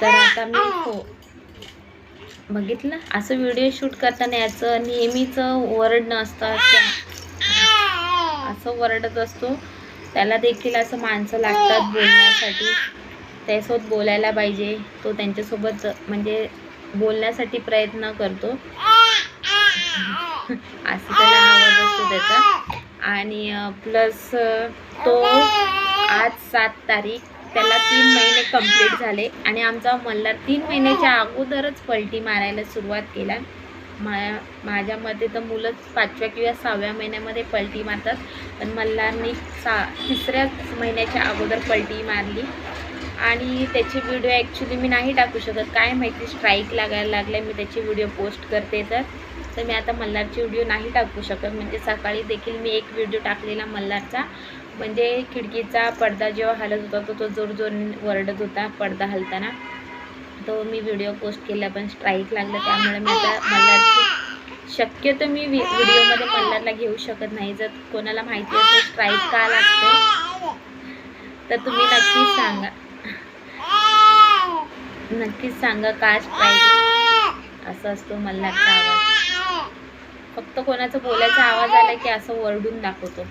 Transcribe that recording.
तर आता मी हो. बघितलं? असं व्हिडिओ शूट करताना याचं नेहमीच वर्ड असतं असं वरडत असतो. त्याला देखील असं माणसं लागतात बोलण्यासाठी. त्यासोबत बोलायला पाहिजे. तो त्यांच्यासोबत म्हणजे बोलण्यासाठी प्रयत्न करतो. असं त्याला आवाज असतो त्याचा. आणि प्लस तो आज सात तारीख त्याला तीन महिने कंप्लीट झाले. आणि आमचा मल्हार तीन महिन्याच्या अगोदरच पलटी मारायला सुरुवात केला. मा माझ्या मते तर मुलंच पाचव्या किंवा सहाव्या महिन्यामध्ये पलटी मारतात. पण मल्हारनी सा तिसऱ्याच महिन्याच्या अगोदर पलटी मारली. आणि त्याची व्हिडिओ ॲक्च्युली मी नाही टाकू शकत. काय माहिती स्ट्राईक लागायला लागल्या मी त्याची व्हिडिओ पोस्ट करते तर. तर मी आता मल्हारची व्हिडिओ नाही टाकू शकत. म्हणजे सकाळी देखील मी एक व्हिडिओ टाकलेला मल्हारचा. म्हणजे खिडकीचा पडदा जेव्हा हलत होता तो तो जोर जोर वरडत होता पडदा हलताना. तो मी व्हिडिओ पोस्ट केला पण स्ट्राईक लागलं. त्यामुळे मी आता मल्हारची शक्यतो मी व्हिडिओमध्ये मल्हारला घेऊ शकत नाही. जर कोणाला माहिती असेल स्ट्राईक का लागते तर तुम्ही नक्कीच सांगा. नक्कीच सांगा काश पाहिजे. असं असतो मल्हारचा आवाज. फक्त कोणाचा बोलायचा आवाज आला की असं वरडून दाखवतो.